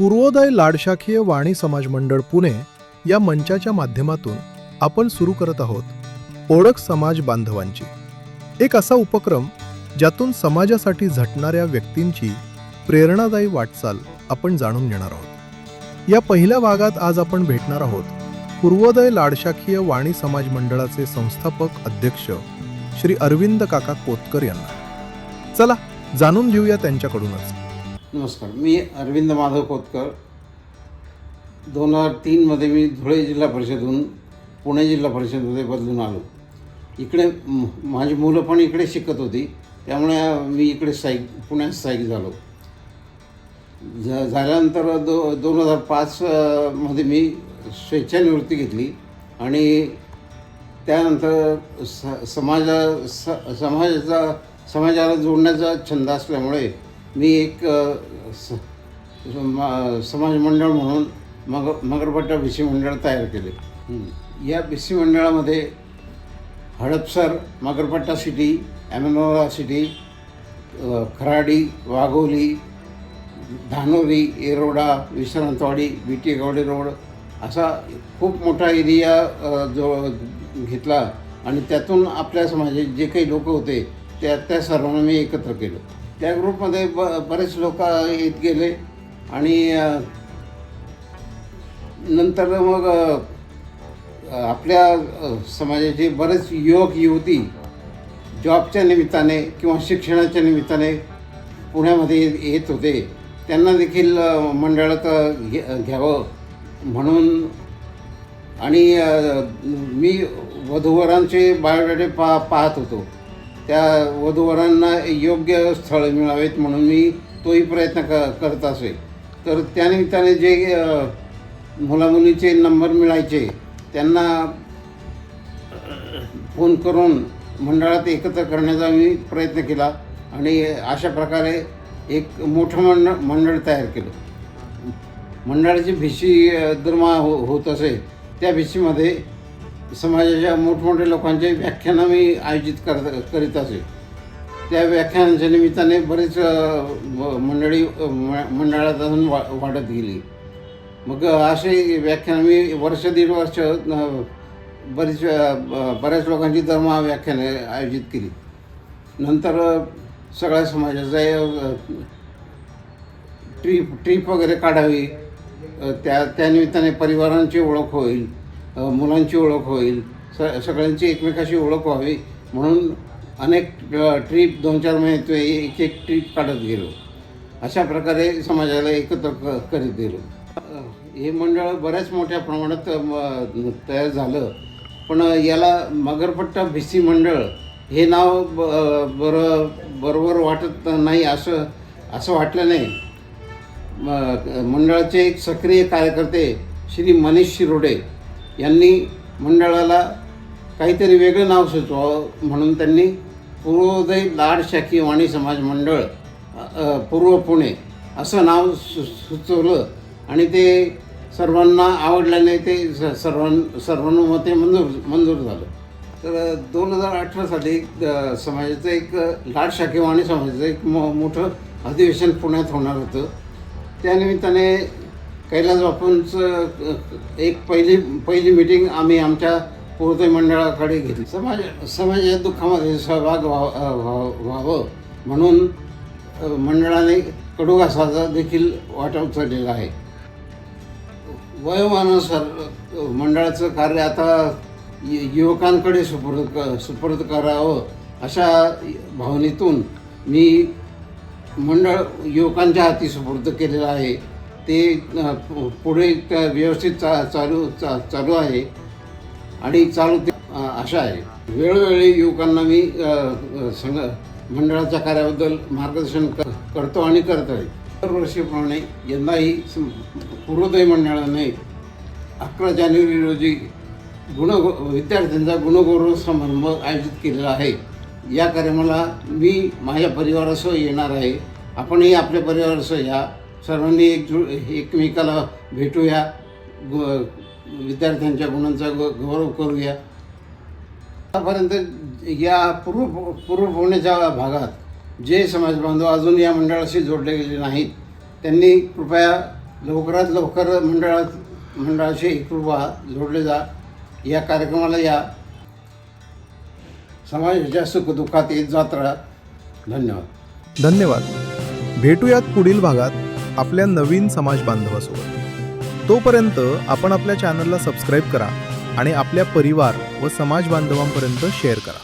पूर्वोदय लाडशाखीय वाणी समाज मंडळ पुणे या मंचाच्या माध्यमातून आपण सुरू करत आहोत ओळख समाज बांधवांची. एक असा उपक्रम ज्यातून समाजासाठी झटणाऱ्या व्यक्तींची प्रेरणादायी वाटचाल आपण जाणून घेणार आहोत. या पहिल्या भागात आज आपण भेटणार आहोत पूर्वोदय लाडशाखीय वाणी समाज मंडळाचे संस्थापक अध्यक्ष श्री अरविंद काका कोतकर यांना. चला जाणून घेऊया त्यांच्याकडूनच. नमस्कार मी अरविंद माधव कोतकर. दोन हजार तीनमध्ये मी धुळे जिल्हा परिषदहून पुणे जिल्हा परिषदमध्ये बदलून आलो. इकडे माझी मुलं पण इकडे शिकत होती त्यामुळे मी इकडे स्थायिक पुण्यात स्थायिक झालो. झ झाल्यानंतर दो दोन हजार पाचमध्ये मी स्वेच्छानिवृत्ती घेतली आणि त्यानंतर स समाजा स समाजाचा समाजाला जोडण्याचा छंद असल्यामुळे मी एक स मा- समाज मंडळ म्हणून मग मगरपट्टा भिसी मंडळ तयार केले. या भिसी मंडळामध्ये Hadapsar Magarpatta city Amanora city Kharadi Wagholi Dhanori Yerwada Vishrantwadi B T Gawade road असा खूप मोठा एरिया जो घेतला आणि त्यातून आपल्या समाजात जे काही लोक होते त्या त्या सर्वांना मी एकत्र केलं त्या ग्रुपमध्ये ब बरेच लोक येत गेले आणि नंतर मग आपल्या समाजाचे बरेच युवक युवती जॉबच्या निमित्ताने किंवा शिक्षणाच्या निमित्ताने पुण्यामध्ये येत होते. त्यांना देखील मंडळात घे- घ्यावं म्हणून आणि मी वधूवरांचे बायोडाटे पा पाहत होतो. त्या वधूवरांना योग्य स्थळ मिळावेत म्हणून मी तोही प्रयत्न क करत असे. तर त्यानिमित्ताने जे मुलामुलीचे नंबर मिळायचे त्यांना फोन करून मंडळात एकत्र करण्याचा मी प्रयत्न केला आणि अशा प्रकारे एक मोठं मंडळ मंडळ तयार केलं. मंडळाची भिशी अ, हो होत असे. त्या भिशीमध्ये समाजाच्या मोठमोठ्या लोकांचे व्याख्यानं मी आयोजित करत करीत असे. त्या व्याख्यानाच्या निमित्ताने बरेच म- मंडळी म- मंडळात अजून वा वाढत गेली. मग असे व्याख्यान मी वर्ष दीड वर्ष बरीच बऱ्याच लोकांची धर्मा व्याख्याने आयोजित केली. नंतर सगळ्या समाजाचा ट्रीप ट्रीप वगैरे काढावी. त्या त्यानिमित्ताने परिवारांची ओळख होईल. मुलांची ओळख होईल स सगळ्यांची एकमेकाशी ओळख व्हावी म्हणून अनेक ट्रीप दोन चार महिने एक एक ट्रीप काढत गेलो. अशा प्रकारे समाजाला एकत्र क करीत गेलो. हे मंडळ बऱ्याच मोठ्या प्रमाणात तयार झालं. पण याला मगरपट्टा भिसी मंडळ हे नाव ब बरं बरोबर वाटत नाही असं असं वाटलं नाही. म- मंडळाचे एक सक्रिय कार्यकर्ते श्री मनीष शिरोडे यांनी मंडळाला काहीतरी वेगळं नाव सुचवावं म्हणून त्यांनी पूर्वोदय लाड शाखी वाणी समाज मंडळ पूर्व पुणे असं नाव सु सुचवलं. आणि ते सर्वांना आवडल्याने ते स- सर्वां सर्वानुमते मंजूर मंजूर झालं. तर दोन हजार अठरा साली समाजाचं एक लाड लाड शाखेवाणी समाजाचं एक मो मोठं अधिवेशन पुण्यात होणार होतं. त्यानिमित्ताने कैलास बापूंचं एक पहिली पहिली मिटिंग आम्ही आमच्या पूर्ते मंडळाकडे घेतली. समाज समाजाच्या दुःखामध्ये सहभाग व्हा व्हावं म्हणून मंडळाने कडुघासाचा देखील वाटा उचललेला आहे. वयोमानानुसार मंडळाचं कार्य आता युवकांकडे सुपूर्द क सुपूर्द करावं अशा भावनेतून मी मंडळ युवकांच्या हाती सुपूर्द केलेलं आहे. ते पु- पुढे त्या व्यवस्थित चा चालू चा चालू आहे. आणि चालू ते अशा आहे. वेळोवेळी युवकांना मी संघ मंडळाच्या कार्याबद्दल मार्गदर्शन कर करतो आणि करत आहे दरवर्षीप्रमाणे यंदाही पूर्वोदय मंडळाने अकरा जानेवारी रोजी गुण विद्यार्थ्यांचा गुणगौरव समारंभ आयोजित केलेला आहे. या कार्यक्रमाला मी माझ्या परिवारासह येणार आहे. आपणही आपल्या परिवारासह या सर्वांनी एकजू एकमेकाला भेटूया गु विद्यार्थ्यांच्या गुणांचा ग गौरव करूया. आतापर्यंत या पूर्व पूर्व पुण्याच्या भागात जे समाजबांधव अजून या मंडळाशी जोडले गेले नाहीत त्यांनी कृपया लवकरात लवकर मंडळात मंडळाशी कृपा जोडले जा. या कार्यक्रमाला या. समाजाच्या सुखदुःखात येत जात राहा. धन्यवाद. धन्यवाद. भेटूयात पुढील भागात. आपल्या नवीन समाज बांधवासोबत. तोपर्यंत आपण आपल्या चॅनलला सबस्क्राईब करा आणि आपल्या परिवार व समाज बांधवांपर्यंत शेअर करा.